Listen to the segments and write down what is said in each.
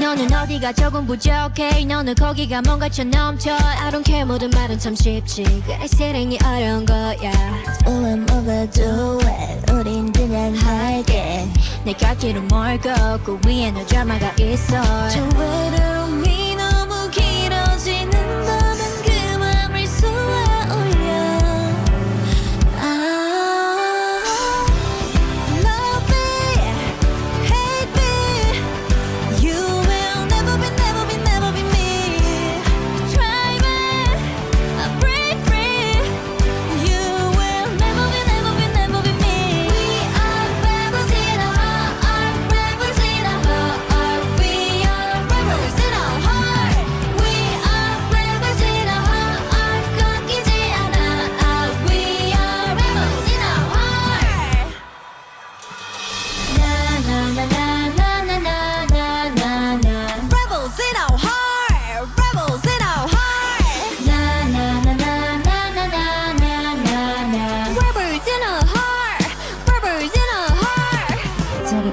너는 어디가 조금 부족해? 너는 거기가 뭔가 쳐 넘쳐. I don't care 모든 말은 참 쉽지. 그래 실행이 어려운 거야. 뭐가 좋아? 우린 그냥 할게. 내 곁길은 멀고 그 위에 너 드라마가 있어. 저 외로움이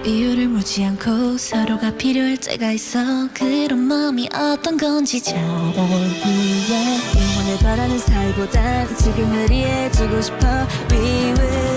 이유를 묻지 않고 서로가 필요할 때가 있어. 그런 마음이 어떤 건지 잘 알기에 영원을 바라는 사이보단 지금을 이해해주고 싶어. We will